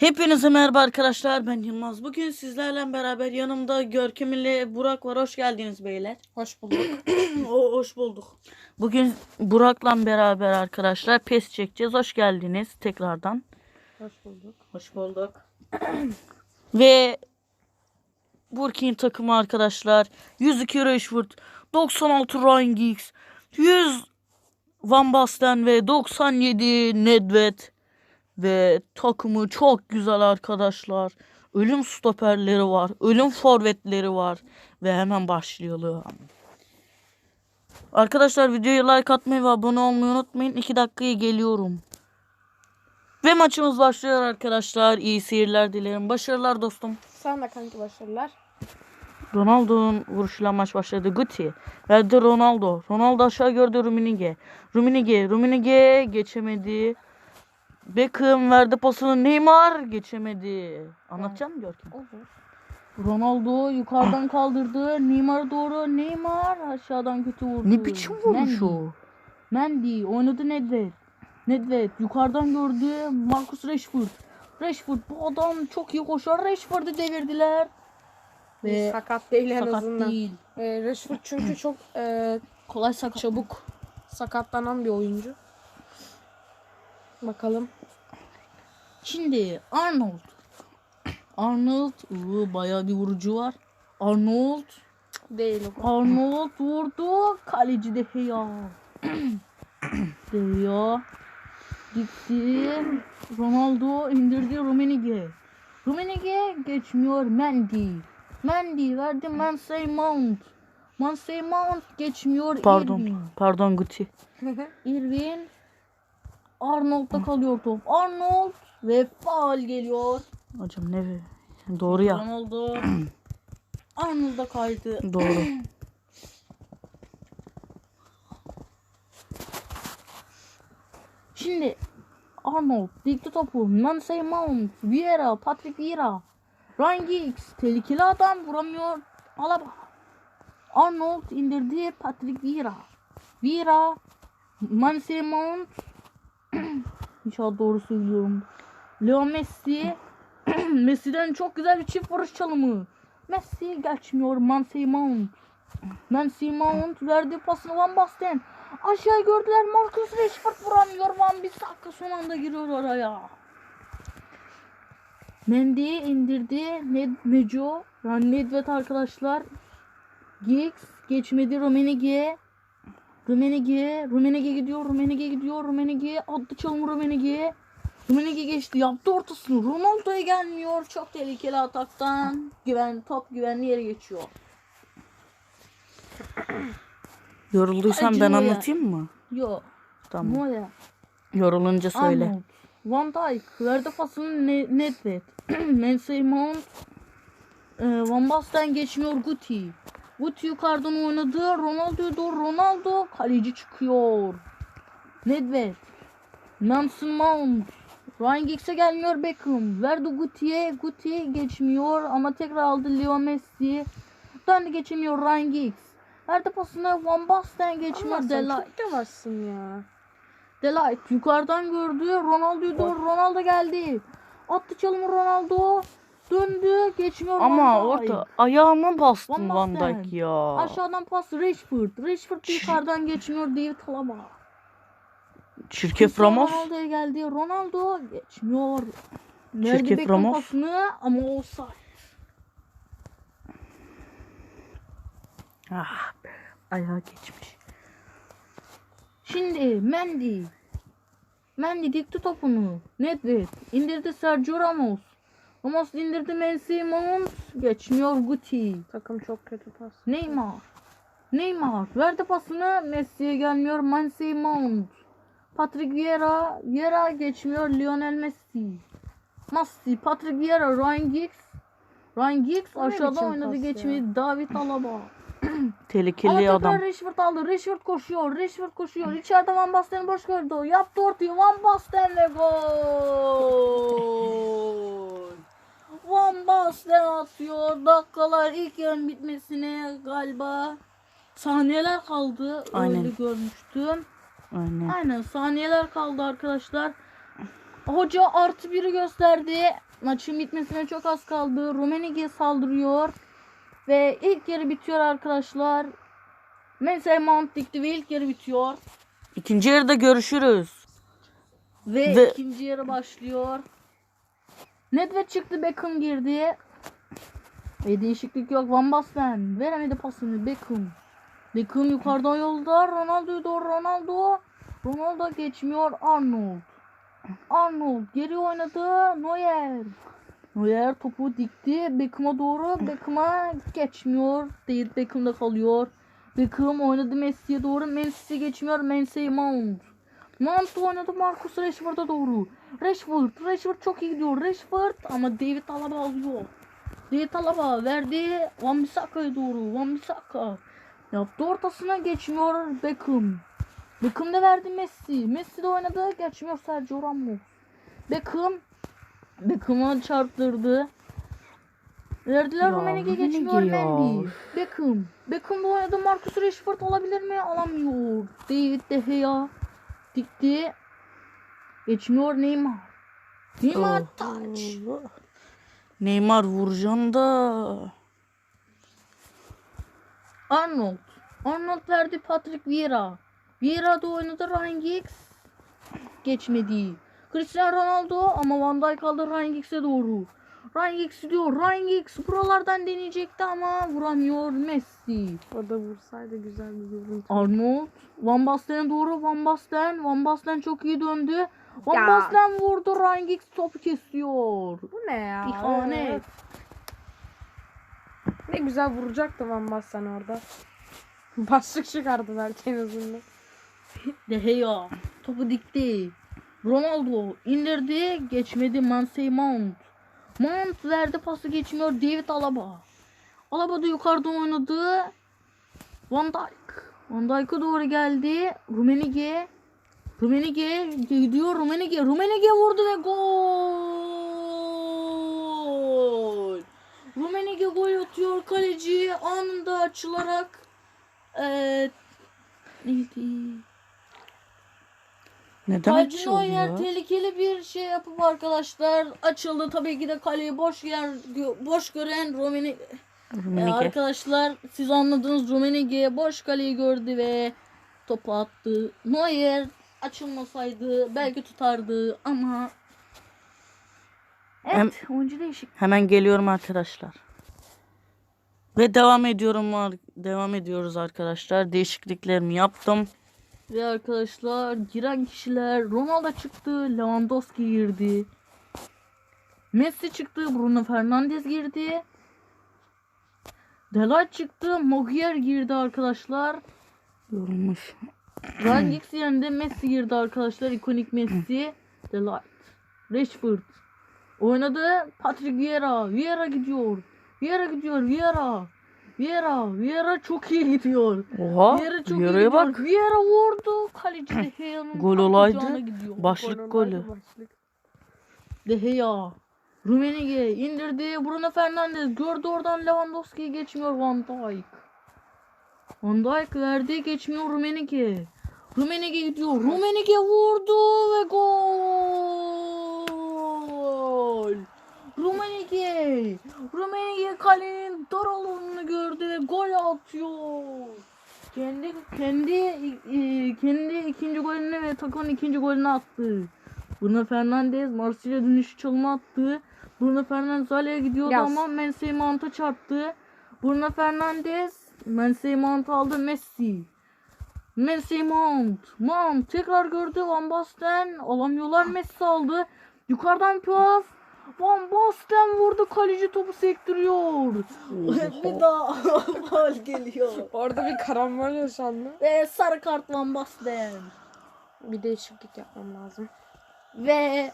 Hepinize merhaba arkadaşlar ben Yılmaz. Bugün sizlerle beraber yanımda Görkem ile Burak var. Hoş geldiniz beyler. Hoş bulduk. o hoş bulduk. Bugün Burak'la beraber arkadaşlar PES çekeceğiz. Hoş geldiniz tekrardan. Hoş bulduk. Hoş bulduk. Ve Burkin takımı arkadaşlar 102 Rashford, 96 Ryan Giggs, 100 Van Basten ve 97 Nedved ve takımı çok güzel arkadaşlar. Ölüm stoperleri var, ölüm forvetleri var ve hemen başlayalım. Arkadaşlar videoya like atmayı ve abone olmayı unutmayın. 2 dakikaya geliyorum. Ve maçımız başlıyor arkadaşlar. İyi seyirler dilerim. Başarılar dostum. Sen de kanki başarılar. Ronaldo'nun vuruşuyla maç başladı. Guti verdi Ronaldo. Ronaldo aşağı gördü Ruminige. Ruminige, Ruminige geçemedi. Beckham verdi pasını Neymar geçemedi. Anlatacağım mı Görkem? Olur. Ronaldo yukarıdan kaldırdı. Neymar doğru. Neymar aşağıdan kötü vurdu. Ne biçim vuruş Mendy. Mendy oynadı Nedved. Nedved yukarıdan gördü. Marcus Rashford. Rashford bu adam çok iyi koşar. Rashford'u devirdiler. Ve sakat değil en sakat azından. değil. Ee, Rashford çünkü çok e, Kolay sakat. çabuk sakatlanan bir oyuncu. Bakalım. Şimdi Arnold. Arnold ıı, bayağı bir vurucu var. Arnold. Değil o. Arnold vurdu. Kaleci de Heya. de Gea. Gitti. Ronaldo indirdi Rumenige. Rumenige geçmiyor Mendy. Mendy verdi Mansey Mount. Mansey Mount geçmiyor Pardon. Irving. Pardon Guti. Irving. Arnold'da kalıyor top. Arnold ve faul geliyor. Hocam ne be? Doğru ya. Ronaldo. Arnold'da kaydı. Doğru. Şimdi Arnold dikti topu. Mansey Mount, Vieira, Patrick Vieira, Ryan Giggs tehlikeli adam vuramıyor. Alaba. Arnold indirdi Patrick Vieira. Vieira, Mansey Mount, İnşallah doğru söylüyorum. Leo Messi, Messi'den çok güzel bir çift vuruş çalımı. Messi geçmiyor Mansey Mount. Mansey Mount verdi pasını Van Basten. Aşağı gördüler Marcus Rashford vuramıyor. Van Bissaka son anda giriyor oraya. Mendy indirdi. Ned Neco. Yani Nedved arkadaşlar. Giggs geçmedi Rumenige. Rumenige. Rumenige gidiyor. Rumenige gidiyor. Rumenige attı çalımı Rumenige. Rumenige geçti. Yaptı ortasını. Ronaldo'ya gelmiyor. Çok tehlikeli ataktan. Güven, top güvenli yere geçiyor. Yorulduysan ben Acıyor ya. anlatayım mı? Yok. Tamam. Moya. Yorulunca söyle. Arnold. Van Dijk. Verdi pasını ne Nedved. Mansey Mount. Ee, Van Basten geçmiyor Guti. Guti yukarıdan oynadı. Ronaldo'ya doğru Ronaldo. Kaleci çıkıyor. Nedved. Mansey Mount. Ryan Giggs'e gelmiyor Beckham. Verdi Guti'ye. Guti geçmiyor ama tekrar aldı Leo Messi. Döndü geçemiyor Ryan Giggs. Verdi pasını Van Basten geçmiyor Delight. çok ya. Delight yukarıdan gördü. Ronaldo'yu doğru Ronaldo geldi. Attı çalımı Ronaldo. Döndü. Geçmiyor Ama Van Dijk. orada ayağıma bastın Van Van Basten. Ya. Aşağıdan pas Rashford. Rashford yukarıdan geçmiyor David Alaba. Çirkef Cristiano Ramos. Ronaldo'ya geldi. Ronaldo geçmiyor. Verdi Çirkef Beckham Ramos. pasını ama offside. Ah be. Ayağa geçmiş. Şimdi Mendy. Mendy dikti topunu. Nedved indirdi Sergio Ramos. Ramos indirdi Messi Mount. Geçmiyor Guti. Takım çok kötü pas. Neymar. Neymar verdi pasını Messi'ye gelmiyor Mansey Mount. Patrick Vieira. Vieira geçmiyor Lionel Messi. Messi, Patrick Vieira, Ryan Giggs. Ryan Giggs O ne aşağıda oynadı ya? geçmedi David Alaba. Tehlikeli Ama adam. Rashford aldı. Rashford koşuyor. Rashford koşuyor. İçeride Van Basten boş gördü. Yaptı ortayı. Van Basten ve gol. Basten atıyor. Dakikalar ilk yarım bitmesine galiba saniyeler kaldı. Aynen. Öyle görmüştüm. Aynen. Aynen saniyeler kaldı arkadaşlar. Hoca artı biri gösterdi. Maçın bitmesine çok az kaldı. Rummenigge saldırıyor. Ve ilk yarı bitiyor arkadaşlar. Mesela Mount dikti ve ilk yarı bitiyor. İkinci yarıda görüşürüz. Ve, Ve- ikinci yarı başlıyor. Nedved çıktı Beckham girdi. Ve değişiklik yok. Van Basten veremedi pasını Beckham. Beckham yukarıdan yolda. Ronaldo'yu doğru Ronaldo. Ronaldo geçmiyor Arnold. Arnold geri oynadı. Neuer. Neuer topu dikti. Beckham'a doğru. Beckham'a geçmiyor. Değil Beckham'da kalıyor. Beckham oynadı Messi'ye doğru. Messi geçmiyor. Messi Mount. Mount oynadı Marcus Rashford'a doğru. Rashford. Rashford çok iyi gidiyor. Rashford ama David Alaba alıyor. David Alaba verdi Van Bissaka'ya doğru. Van Bissaka. Yaptı ortasına geçmiyor Beckham. Beckham da verdi Messi. Messi de oynadı. Geçmiyor Sergio Ramos. Beckham. Beckham'a çarptırdı. Verdiler Rummenigge geçmiyor. Mendy. Beckham. Beckham da oynadı. Marcus Rashford alabilir mi? Alamıyor. David De Gea. Dikti. Geçmiyor Neymar. Neymar Oh. touch. Neymar vuracaksın da. Arnold. Arnold verdi Patrick Vieira. Vieira da oynadı Ryan Giggs. Geçmedi. Cristiano Ronaldo ama Van Dijk aldı Ryan Giggs'e doğru. Ryan Giggs diyor. Ryan Giggs buralardan deneyecekti ama vuramıyor Messi. O da vursaydı güzel bir görüntü. Arnold. Van Basten'e doğru Van Basten. Van Basten çok iyi döndü. Van Ya. Basten vurdu. Ryan Giggs topu kesiyor. Bu ne ya? İhanet. Ne güzel vuracaktı Van Basten orada. Başlık çıkardı belki en azından. De Gea topu dikti. Ronaldo indirdi. Geçmedi Mansey Mount. Mount verdi pası geçmiyor. David Alaba. Alaba da yukarıdan oynadı. Van Dijk. Van Dijk'a doğru geldi. Rummenigge. Rummenigge gidiyor. Rummenigge. Rummenigge vurdu ve gol. Rummenigge gol atıyor. Kaleci anında açılarak eee neydi? Neden Kaleci açıldı Neuer ya? tehlikeli bir şey yapıp arkadaşlar açıldı. Tabii ki de kaleyi boş yer boş gören Rummenigge Ee, Rummenigge. arkadaşlar siz anladınız Rummenigge boş kaleyi gördü ve topu attı. Neuer açılmasaydı belki tutardı ama Evet, oyuncu değişik. Hemen geliyorum arkadaşlar. Ve devam ediyorum ar- devam ediyoruz arkadaşlar. Değişikliklerimi yaptım. Ve arkadaşlar giren kişiler Ronaldo çıktı, Lewandowski girdi. Messi çıktı, Bruno Fernandes girdi. Delight çıktı, Maguire girdi arkadaşlar. Yorulmuş. Ryan Giggs yerine Messi girdi arkadaşlar. ikonik Messi. Delight. Rashford. Oynadı. Patrick Vieira. Vieira gidiyor. Vieira gidiyor. Vieira. Vieira. Vieira çok iyi gidiyor. Oha. Çok iyi Yaraya gidiyor. bak. Vieira vurdu. Kaleci De Gea'nın Gol olaydı. kucağına gidiyor. Başlık golü. Başlık. De Gea. Rummenigge indirdi. Bruno Fernandes gördü oradan Lewandowski'yi geçmiyor Van Dijk. Van Dijk verdi geçmiyor Rummenigge. Rummenigge gidiyor. Rummenigge vurdu ve gol. Rummenigge. Rummenigge kalenin dar alanını gördü ve gol atıyor. Kendi kendi e, kendi ikinci golünü ve takımın ikinci golünü attı. Bruno Fernandes Marsilya dönüşü çalımı attı. Bruno Fernandes Zale'ye gidiyordu Yaz. ama Messi Mount'a çarptı. Bruno Fernandes Messi Mount aldı Messi. Messi Mount. Mount tekrar gördü Van Basten. Alamıyorlar Messi aldı. Yukarıdan pas. Van Basten vurdu kaleci topu sektiriyor. bir daha gol geliyor. Orada bir karambol yaşandı. Ve sarı kart Van Basten. Bir değişiklik yapmam lazım. Ve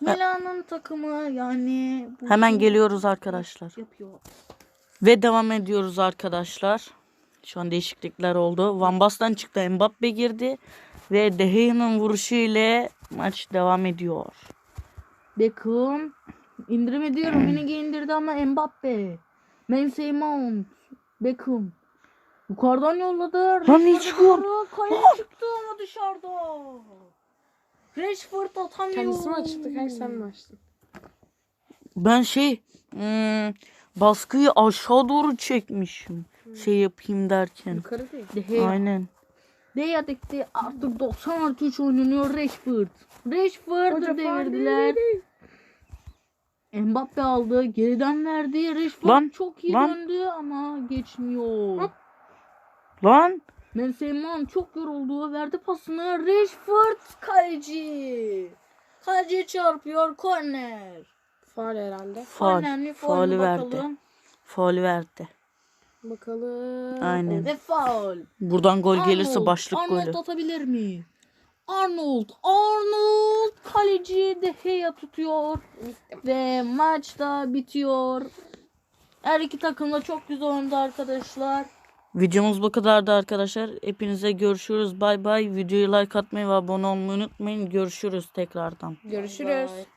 Milan'ın takımı yani bu Hemen geliyoruz arkadaşlar. yapıyor. Ve devam ediyoruz arkadaşlar. Şu an değişiklikler oldu. Van Basten çıktı. Mbappe girdi. Ve De Gea'nın vuruşu ile maç devam ediyor. Beckham indirim ediyor. Rummenigge indirdi ama Mbappe. Mansey Mount. Beckham. Yukarıdan yolladı. Lan ne çıkıyor? Kale çıktı ama dışarıda. Rashford atamıyor. Kendisi mi açtı? Hayır sen mi açtın? Ben şey hmm, baskıyı aşağı doğru çekmişim. Şey yapayım derken. Yukarı değil. Aynen. De Gea dekti artık 90 artı 3 oynanıyor Rashford. Rashford'u devirdiler. Mbappe aldı. Geriden verdi. Rashford Lan, çok iyi lan. döndü ama geçmiyor. Hop. Lan Benzema çok yoruldu. Verdi pasını. Rashford kaleci. Kaleci çarpıyor. Korner. Faal herhalde. Faul Faulü mü verdi. Faul verdi. Bakalım. Aynen. Ve faul. Buradan gol gelirse Arnold, başlık Arnold golü. atabilir mi? Arnold. Arnold kaleci De Gea tutuyor. Ve maç da bitiyor. Her iki takım da çok güzel oynadı arkadaşlar. Videomuz bu kadardı arkadaşlar. Hepinize görüşürüz. Bay bay. Videoyu like atmayı ve abone olmayı unutmayın. Görüşürüz tekrardan. Görüşürüz. Bye.